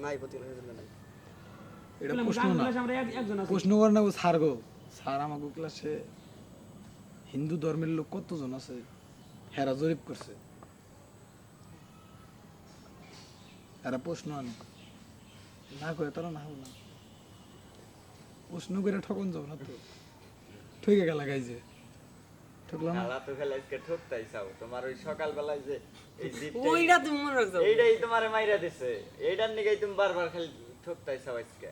নাই প্রতিক্রিয়া নাই। এটা প্রশ্ন না। ক্লাসে আমরা এক- একজন আছি। প্রশ্ন করে না স্যার গো। স্যার আমাকে ক্লাসে হিন্দু ধর্মের লোক কতজন আছে? হেরা জরিপ করছে। এরা প্রশ্ন আনে। না করে তারা না না। প্রশ্ন করে ঠকন যাব না তো। ঠকে গেল গাইছে ঠকলো না খেলা তো খেলা আজকে ঠকতাই চাও। তোমার ওই সকালবেলায় যে এই জিপটা ওইটা তুমি মনে রাখছো। এইটাই তোমারে মাইরা দিছে। এইটার নিগাই তুমি বারবার খালি ঠকতাই চাও আজকে।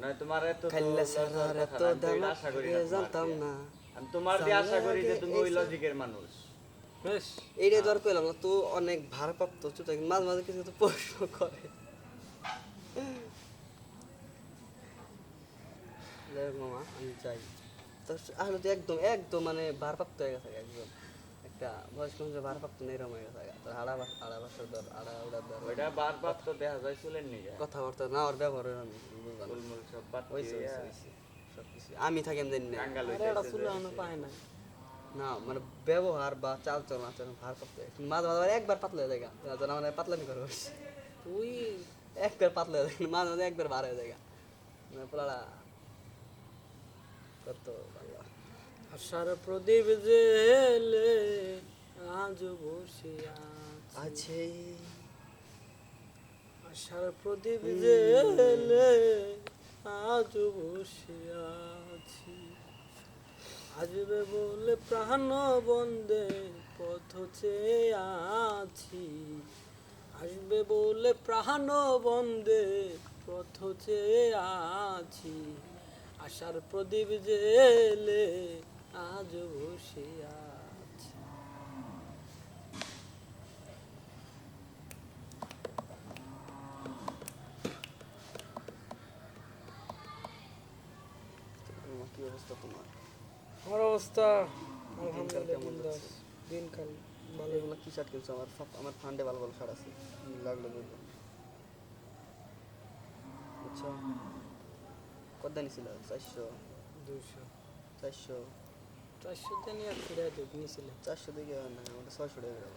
নয় তোমার এত তো সারার কথা এত তো এটা দাম আশা করি না জানতাম না। আমি তোমার দিয়ে আশা করি যে তুমি ওই লজিকের মানুষ। বেশ। এইটাই দর কইলাম না তো অনেক ভারপ্রাপ্ত চুটা মাঝে মাঝে কিছু কিছু প্রশ্ন করে। মামা আমি চাই তো আসলে তো একদম একদম মানে ভারপ্রাপ্ত হয়ে গেছে একদম। একটা বয়স্ক মানুষের ভারপ্রাপ্ত নেরম হয়ে গেছে। তোর আড়া বাস- আড়া বাসার দর আড়া উড়ার দর। ওইটা বারবার তো দেখা যায় নিগে কথাবার্তা না ওর ব্যবহার আমি সব বাদ আমি থাকি আমি জানি না এটা চুলে। পায় না। না মানে ব্যবহার বা চাল চলন আচরণ ভারপ্রাপ্ত মাঝে মাঝে আবার একবার পাতলা হয়ে যায় যেন মানে পাতলামি করে তুই একবার পাতলা হয়ে যায় মাঝে মাঝে একবার বার হয়ে যায় মানে পোলারা কত ভালো আশার প্রদীপ জেলে আজ বসে আছি। আশার প্রদীপ জেলে আজ বসে আছি। আসবে বলে প্রাণ বন্দে পথ চেয়ে আছি। আসবে বলে প্রাণ বন্দে পথ চেয়ে আশার প্রদীপ জেলে আজ বসে কি অবস্থা তোমার? আমার অবস্থা দিনকাল ভালো। এগুলো কি শার্ট কিনছো? আমার সব আমার ফান্ডে ভালো ভালো শার্ট আছে। লাগল। আচ্ছা। কত ছিল চারশো। দুশো চারশো। চারশো দিয়ে আর ফিরে নিয়েছিলাম চারশো দিকে না ওটা ছশো টাকা